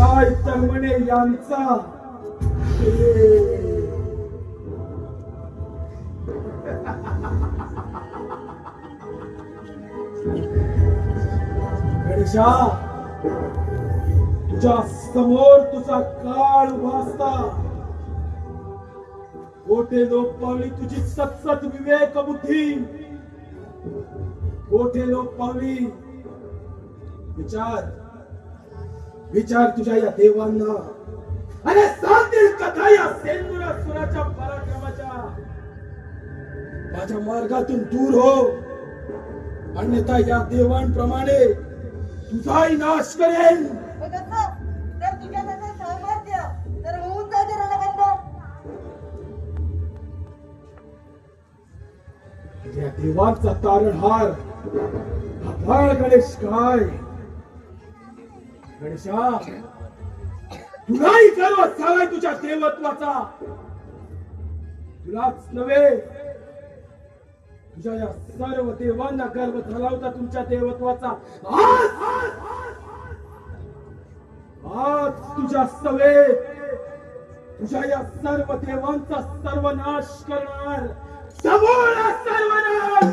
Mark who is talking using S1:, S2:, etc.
S1: काय तंगणे यांचा. गणेशा तुझ्या समोर तुझा काळ वाचता. कोठे लोक पावली तुझी सतसत विवेक बुद्धी? कोठे लोक पावली विचार. विचार तुझ्या या देवांना. अरे सांगतील कथा या सेंदुरासुराच्या पराक्रमाच्या. माझ्या मार्गातून दूर हो. अन्यथा या देवांप्रमाणे तुझाही नाश करेन. या देवांचा तारणहार हा गणेश काय? गणेशा तुलाही गर्व झालाय तुझ्या देवत्वाचा. तुलाच नव्हे तुझ्या या सर्व देवांना गर्व झाला होता तुमच्या देवत्वाचा. आज आज तुझ्या सवे तुझ्या या सर्व देवांचा सर्वनाश करणार. समोर सर्वनाश